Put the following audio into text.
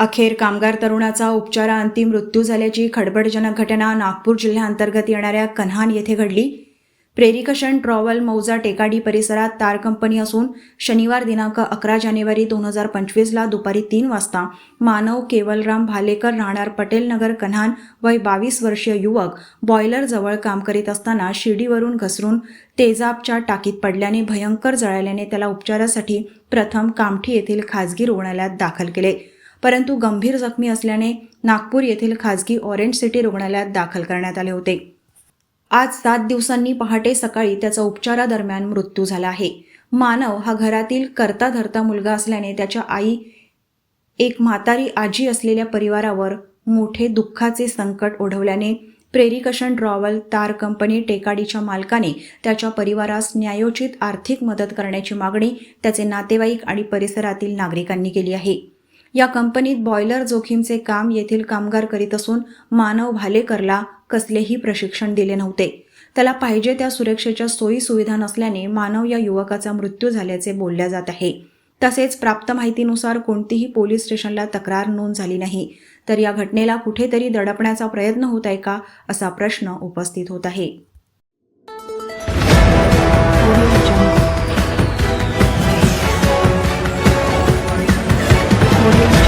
अखेर कामगार तरुणाचा उपचाराअंती मृत्यू झाल्याची खडबडजनक घटना नागपूर जिल्ह्याअंतर्गत येणाऱ्या कन्हान येथे घडली. प्रेरिकशन ट्रॉव्हल मौजा टेकाडी परिसरात तार कंपनी असून शनिवार दिनांक अकरा जानेवारी दोन हजार पंचवीसला दुपारी तीन वाजता मानव केवलराम भालेकर राहणार पटेल नगर कन्हान वय बावीस वर्षीय युवक बॉयलरजवळ काम करीत असताना शिडीवरून घसरून तेजाबच्या टाकीत पडल्याने भयंकर जळाल्याने त्याला उपचारासाठी प्रथम कामठी येथील खाजगी रुग्णालयात दाखल केले. परंतु गंभीर जखमी असल्याने नागपूर येथील खाजगी ऑरेंज सिटी रुग्णालयात दाखल करण्यात आले होते. आज सात दिवसांनी पहाटे सकाळी त्याचा उपचारादरम्यान मृत्यू झाला आहे. मानव हा घरातील करता धरता मुलगा असल्याने त्याच्या आई एक म्हातारी आजी असलेल्या परिवारावर मोठे दुःखाचे संकट ओढवल्याने प्रेरिकशन ड्रॉवल तार कंपनी टेकाडीच्या मालकाने त्याच्या परिवारास न्यायोचित आर्थिक मदत करण्याची मागणी त्याचे नातेवाईक आणि परिसरातील नागरिकांनी केली आहे. या कंपनीत बॉयलर जोखीमचे काम येथील कामगार करीत असून मानव भालेकरला कसलेही प्रशिक्षण दिले नव्हते. त्याला पाहिजे त्या सुरक्षेच्या सोयी सुविधा नसल्याने मानव या युवकाचा मृत्यू झाल्याचे बोलल्या जात आहे. तसेच प्राप्त माहितीनुसार कोणतीही पोलीस स्टेशनला तक्रार नोंद झाली नाही. तर या घटनेला कुठेतरी दडपण्याचा प्रयत्न होत आहे का असा प्रश्न उपस्थित होत आहे. audio.